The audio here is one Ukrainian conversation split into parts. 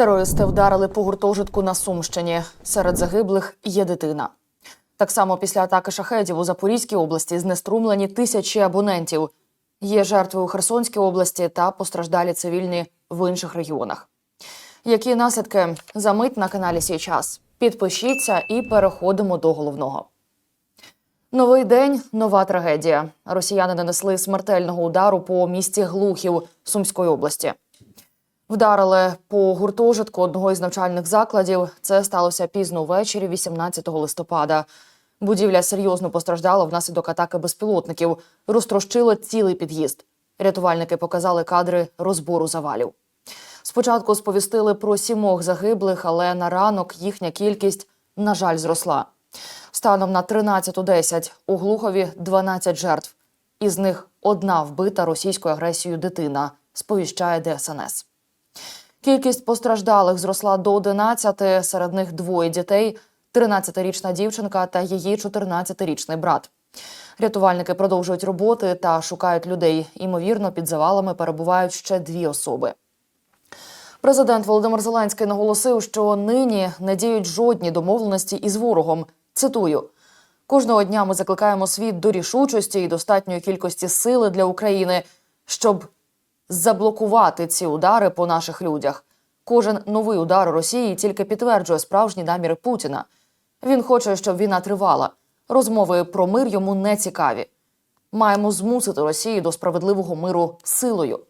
Терористи вдарили по гуртожитку на Сумщині. Серед загиблих є дитина. Так само після атаки шахедів у Запорізькій області знеструмлені тисячі абонентів. Є жертви у Херсонській області та постраждалі цивільні в інших регіонах. Які наслідки за мить на каналі Сій час? Підпишіться і переходимо до головного. Новий день нова трагедія. Росіяни нанесли смертельного удару по місті Глухів Сумської області. Вдарили по гуртожитку одного із навчальних закладів. Це сталося пізно ввечері, 18 листопада. Будівля серйозно постраждала внаслідок атаки безпілотників. Розтрощило цілий під'їзд. Рятувальники показали кадри розбору завалів. Спочатку сповістили про сімох загиблих, але на ранок їхня кількість, на жаль, зросла. Станом на 13.10 у Глухові 12 жертв. Із них одна вбита російською агресією дитина, сповіщає ДСНС. Кількість постраждалих зросла до 11, серед них двоє дітей: 13-річна дівчинка та її 14-річний брат. Рятувальники продовжують роботи та шукають людей. Імовірно, під завалами перебувають ще дві особи. Президент Володимир Зеленський наголосив, що нині не діють жодні домовленості із ворогом. Цитую: кожного дня ми закликаємо світ до рішучості і достатньої кількості сили для України, щоб заблокувати ці удари по наших людях. Кожен новий удар Росії тільки підтверджує справжні наміри Путіна. Він хоче, щоб війна тривала. Розмови про мир йому не цікаві. Маємо змусити Росію до справедливого миру силою.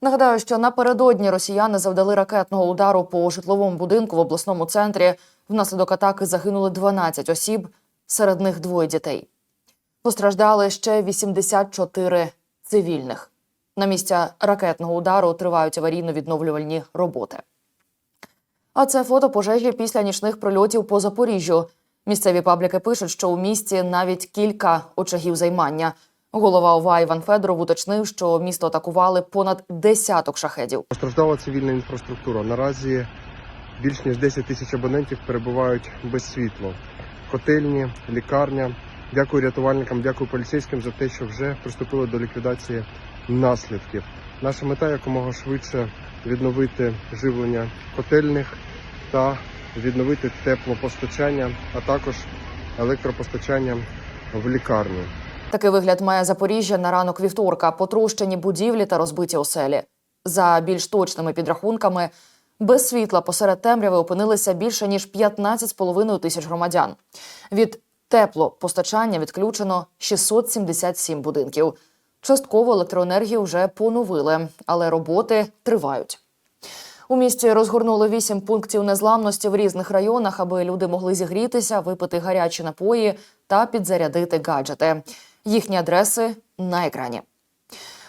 Нагадаю, що напередодні росіяни завдали ракетного удару по житловому будинку в обласному центрі. Внаслідок атаки загинули 12 осіб, серед них двоє дітей. Постраждали ще 84 цивільних. На місця ракетного удару тривають аварійно-відновлювальні роботи. А це фото пожежі після нічних прильотів по Запоріжжю. Місцеві пабліки пишуть, що у місті навіть кілька очагів займання. Голова ОВА Іван Федоров уточнив, що місто атакували понад десяток шахедів. Постраждала цивільна інфраструктура. Наразі більш ніж 10 тисяч абонентів перебувають без світла. Котельні, лікарня. Дякую рятувальникам, дякую поліцейським за те, що вже приступили до ліквідації наслідків. Наша мета якомога швидше відновити живлення котельних та відновити теплопостачання, а також електропостачання в лікарні. Такий вигляд має Запоріжжя на ранок вівторка, потрощені будівлі та розбиті оселі. За більш точними підрахунками, без світла посеред темряви опинилися більше ніж 15,5 тисяч громадян. Від теплопостачання відключено 677 будинків. Частково електроенергію вже поновили, але роботи тривають. У місті розгорнули вісім пунктів незламності в різних районах, аби люди могли зігрітися, випити гарячі напої та підзарядити гаджети. Їхні адреси на екрані.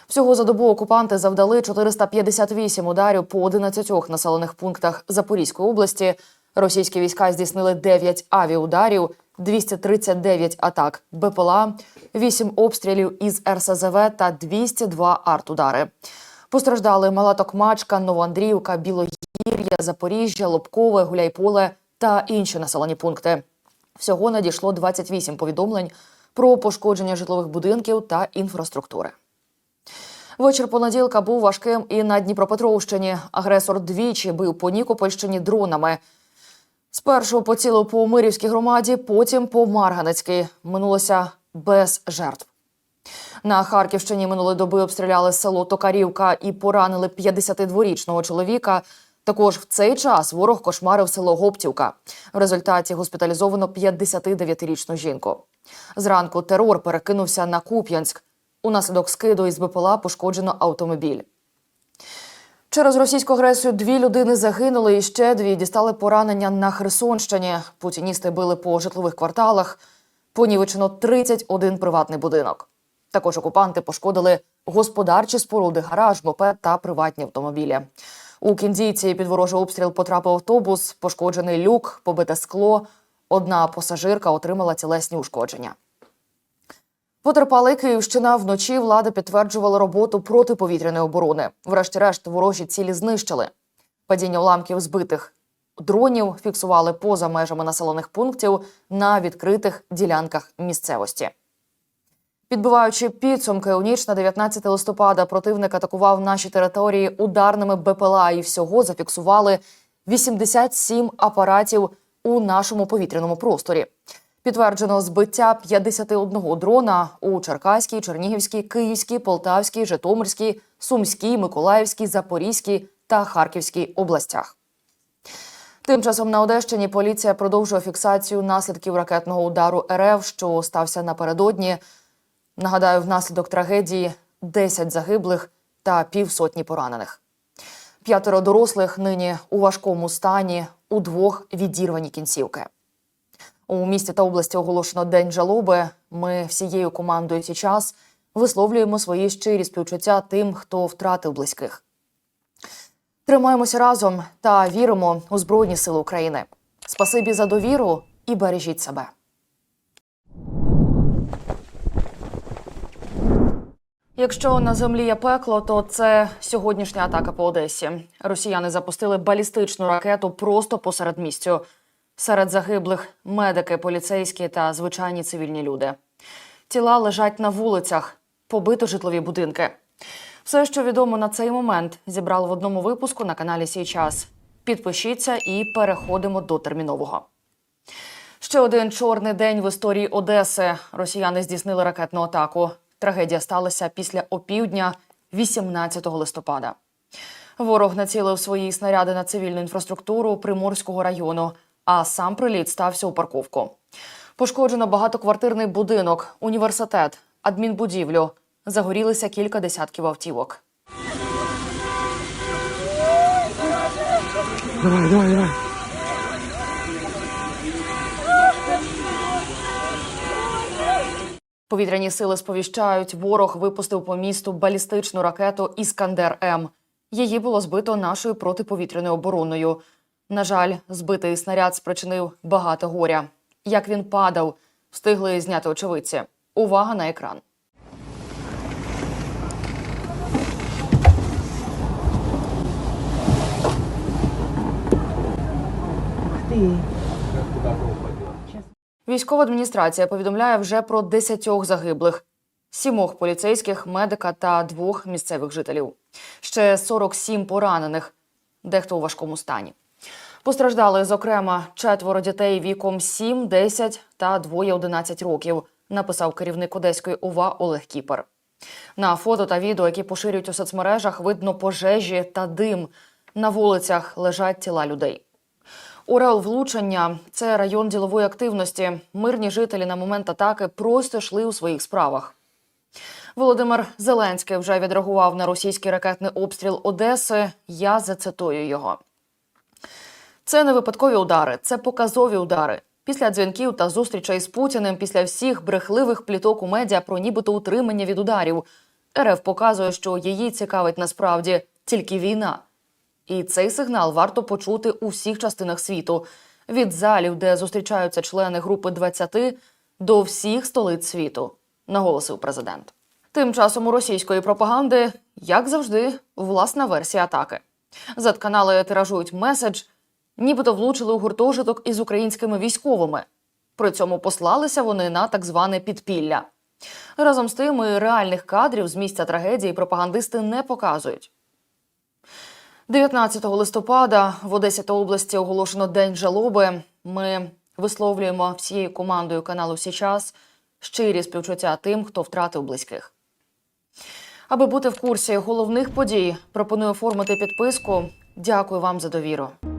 Всього за добу окупанти завдали 458 ударів по 11 населених пунктах Запорізької області. Російські війська здійснили 9 авіаударів, 239 атак БПЛА, 8 обстрілів із РСЗВ та 202 артудари. Постраждали Мала Токмачка, Новоандріївка, Білогір'я, Запоріжжя, Лобкове, Гуляйполе та інші населені пункти. Всього надійшло 28 повідомлень про пошкодження житлових будинків та інфраструктури. Вечір понеділка був важким і на Дніпропетровщині. Агресор двічі бив по Нікопольщині дронами. Спершу поцілив по Мирівській громаді, потім по Марганецькій. Минулося без жертв. На Харківщині минулої доби обстріляли село Токарівка і поранили 52-річного чоловіка. Також в цей час ворог кошмарив село Гоптівка. В результаті госпіталізовано 59-річну жінку. Зранку терор перекинувся на Куп'янськ. Унаслідок скиду із БПЛА пошкоджено автомобіль. Через російську агресію дві людини загинули і ще дві дістали поранення на Херсонщині. Путіністи били по житлових кварталах. Понівечено 31 приватний будинок. Також окупанти пошкодили господарчі споруди, гараж, мопед та приватні автомобілі. У кіндійці під ворожий обстріл потрапив автобус, пошкоджений люк, побите скло. Одна пасажирка отримала тілесні ушкодження. Потерпала Київщина. Вночі влада підтверджувала роботу протиповітряної оборони. Врешті-решт ворожі цілі знищили. Падіння уламків збитих дронів фіксували поза межами населених пунктів на відкритих ділянках місцевості. Підбиваючи підсумки, у ніч на 19 листопада противник атакував наші території ударними БПЛА і всього зафіксували 87 апаратів у нашому повітряному просторі. Підтверджено збиття 51 дрона у Черкаській, Чернігівській, Київській, Полтавській, Житомирській, Сумській, Миколаївській, Запорізькій та Харківській областях. Тим часом на Одещині поліція продовжує фіксацію наслідків ракетного удару РФ, що стався напередодні. Нагадаю, внаслідок трагедії 10 загиблих та півсотні поранених. П'ятеро дорослих нині у важкому стані, у двох відірвані кінцівки. У місті та області оголошено День жалоби. Ми всією командою час висловлюємо свої щирі співчуття тим, хто втратив близьких. Тримаємося разом та віримо у Збройні Сили України. Спасибі за довіру і бережіть себе. Якщо на землі є пекло, то це сьогоднішня атака по Одесі. Росіяни запустили балістичну ракету просто посеред містю. Серед загиблих медики, поліцейські та звичайні цивільні люди. Тіла лежать на вулицях, побито житлові будинки. Все, що відомо на цей момент, зібрали в одному випуску на каналі Сій час. Підпишіться і переходимо до термінового. Ще один чорний день в історії Одеси. Росіяни здійснили ракетну атаку. Трагедія сталася після опівдня 18 листопада. Ворог націлив свої снаряди на цивільну інфраструктуру Приморського району, а сам приліт стався у парковку. Пошкоджено багатоквартирний будинок, університет, адмінбудівлю. Загорілися кілька десятків автівок. Давай, давай, давай. Повітряні сили сповіщають, ворог випустив по місту балістичну ракету Іскандер М. Її було збито нашою протиповітряною обороною. На жаль, збитий снаряд спричинив багато горя. Як він падав, встигли зняти очевидці. Увага на екран. Військова адміністрація повідомляє вже про десятьох загиблих, сімох поліцейських, медика та двох місцевих жителів. Ще 47 поранених, дехто у важкому стані. Постраждали, зокрема, четверо дітей віком 7, 10 та двоє 11 років, написав керівник Одеської ОВА Олег Кіпер. На фото та відео, які поширюють у соцмережах, видно пожежі та дим. На вулицях лежать тіла людей. Орел влучення це район ділової активності. Мирні жителі на момент атаки просто йшли у своїх справах. Володимир Зеленський вже відреагував на російський ракетний обстріл Одеси. Я зацитую його. Це не випадкові удари, це показові удари. Після дзвінків та зустрічей з Путіним, після всіх брехливих пліток у медіа про нібито утримання від ударів, РФ показує, що її цікавить насправді тільки війна. І цей сигнал варто почути у всіх частинах світу від залів, де зустрічаються члени групи 20, до всіх столиць світу, наголосив президент. Тим часом у російської пропаганди, як завжди, власна версія атаки. Зетканали тиражують меседж, нібито влучили у гуртожиток із українськими військовими. При цьому послалися вони на так зване підпілля. Разом з тим, і реальних кадрів з місця трагедії пропагандисти не показують. 19 листопада в Одесі та області оголошено День жалоби. Ми висловлюємо всією командою каналу Січас щирі співчуття тим, хто втратив близьких. Аби бути в курсі головних подій, пропоную оформити підписку. Дякую вам за довіру.